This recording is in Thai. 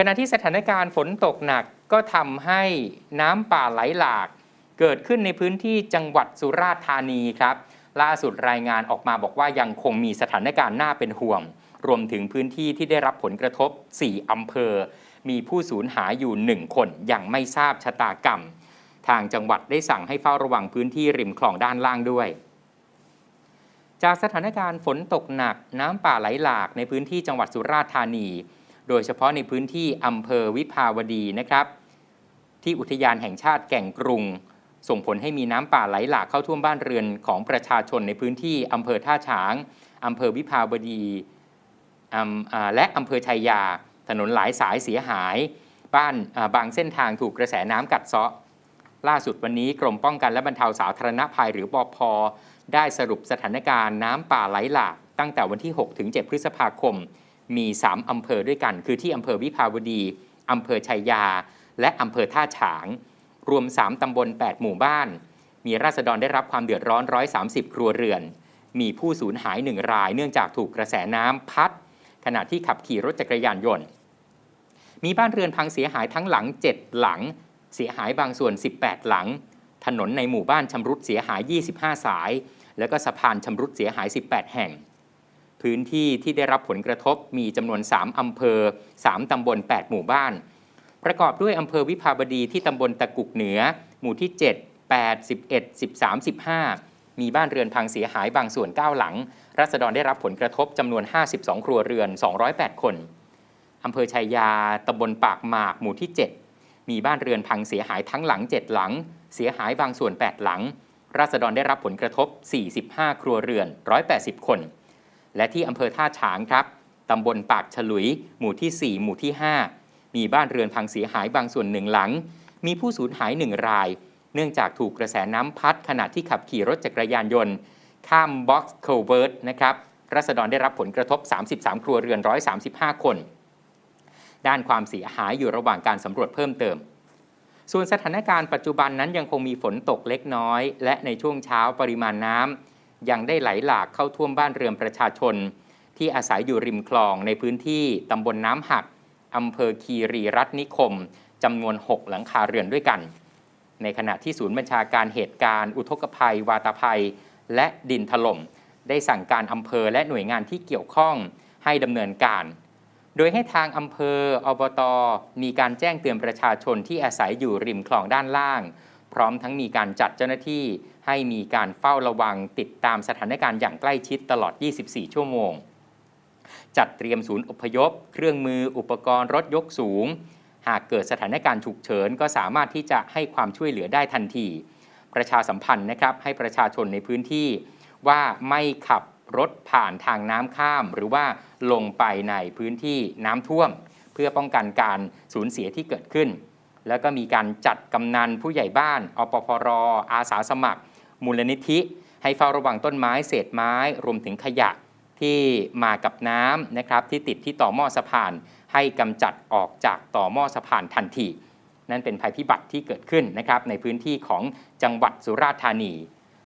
ขณะที่สถานการณ์ฝนตกหนักก็ทำให้น้ำป่าไหลหลาก เกิดขึ้นในพื้นที่จังหวัดสุราษฎร์ธานีครับ ล่าสุดรายงานออกมาบอกว่ายังคงมีสถานการณ์น่าเป็นห่วง รวมถึงพื้นที่ที่ได้รับผลกระทบ 4 อำเภอ มีผู้สูญหายอยู่ 1 คนยังไม่ทราบชะตากรรม ทางจังหวัดได้สั่งให้เฝ้าระวังพื้นที่ริมคลองด้านล่างด้วยจากสถานการณ์ฝนตกหนักน้ำป่าไหลหลากในพื้นที่จังหวัดสุราษฎร์ธานี โดยเฉพาะในพื้นที่อำเภอวิภาวดีนะครับ ที่อุทยานแห่งชาติแก่งกรุง ส่งผลให้มีน้ำป่าไหลหลากเข้าท่วมบ้านเรือนของประชาชนในพื้นที่อำเภอท่าฉางอำเภอวิภาวดีและอำเภอชัยยา ถนนหลายสายเสียหาย บ้านบางเส้นทางถูกกระแสน้ำกัดเซาะ ล่าสุดวันนี้กรมป้องกันและบรรเทาสาธารณภัยหรือปอพได้สรุปสถานการณ์น้ำป่าไหลหลากตั้งแต่วันที่ 6 ถึง 7 พฤษภาคม มี 3 อำเภอด้วยกัน คือที่อำเภอวิภาวดี อำเภอชัยยา และอำเภอท่าฉาง รวม 3 ตำบล 8 หมู่บ้าน มีราษฎรได้รับความเดือดร้อน 130 ครัวเรือน มีผู้สูญหาย1ราย เนื่องจากถูกกระแสน้ำพัด ขณะที่ขับขี่รถจักรยานยนต์ มีบ้านเรือนพังเสียหายทั้งหลัง 7 หลัง เสียหายบางส่วน 18 หลัง ถนนในหมู่บ้านชำรุดเสียหาย 25 สาย แล้วก็สะพานชำรุดเสียหาย 18 แห่ง พื้นที่ที่ได้รับผลกระทบมีจำนวน 3 อำเภอ 3 ตำบล 8 หมู่บ้าน ประกอบด้วยอำเภอวิภาวดีที่ตำบลตะกุกเหนือ หมู่ที่ 7 8 11 13 15 มีบ้านเรือนพังเสียหายบางส่วน 9 หลัง รัษฎรได้รับผลกระทบจำนวน 52 ครัวเรือน 208 คนอำเภอชัยยาตำบลปากหมาก หมู่ที่ 7 มีบ้านเรือนพังเสียหายทั้งหลัง 7 หลัง เสียหายบางส่วน 8 หลัง ราษฎรได้รับผลกระทบ 45 ครัวเรือน 180 คน และที่อำเภอท่าฉางครับตำบลปากฉลุย หมู่ที่ 4 หมู่ที่ 5 มีบ้านเรือนพังเสียหายบางส่วนหนึ่งหลัง มีผู้สูญหายหนึ่งราย เนื่องจากถูกกระแสน้ำพัดขณะที่ขับขี่รถจักรยานยนต์ ข้ามบ็อกซ์โคเวิร์ดนะครับรัษฎรได้รับผลกระทบ 33 ครัวเรือน 135 คน ด้านความเสียหายอยู่ระหว่างการสำรวจเพิ่มเติม ส่วนสถานการณ์ปัจจุบันนั้นยังคงมีฝนตกเล็กน้อย และในช่วงเช้าปริมาณน้ำ ยังได้ไหลหลากเข้าท่วมบ้านเรือนประชาชน ที่อาศัยอยู่ริมคลองในพื้นที่ตำบลน้ำหักอำเภอคีรีรัตนิคมจำนวน 6 หลังคาเรือนด้วยกัน ในขณะที่ศูนย์บัญชาการเหตุการณ์ อุทกภัย วาตภัย และดินถล่ม ได้สั่งการอำเภอและหน่วยงานที่เกี่ยวข้องให้ดำเนินการ โดยให้ทางอำเภออบต มีการแจ้งเตือนประชาชนที่อาศัยอยู่ริมคลองด้านล่าง พร้อมทั้งมีการจัดเจ้าหน้าที่ ให้มีการเฝ้าระวังติดตามสถานการณ์อย่างใกล้ชิดตลอด 24 ชั่วโมง จัดเตรียมศูนย์อพยพ เครื่องมืออุปกรณ์รถยกสูง หากเกิดสถานการณ์ฉุกเฉิน ก็สามารถที่จะให้ความช่วยเหลือได้ทันที ประชาสัมพันธ์นะครับให้ประชาชนในพื้นที่ ว่าไม่ขับรถผ่านทางน้ำข้าม หรือว่าลงไปในพื้นที่น้ำท่วม เพื่อป้องกันการสูญเสียที่เกิดขึ้น แล้วก็มีการจัดกำนันผู้ใหญ่บ้านอปพรอาสาสมัคร มูลนิธิ ให้เฝ้าระวังต้นไม้เศษไม้ รวมถึงขยะที่มากับน้ำนะครับที่ติดที่ต่อหม้อสะพาน ให้กำจัดออกจากต่อหม้อสะพานทันที นั่นเป็นภัยพิบัติที่เกิดขึ้นนะครับในพื้นที่ของจังหวัดสุราษฎร์ธานี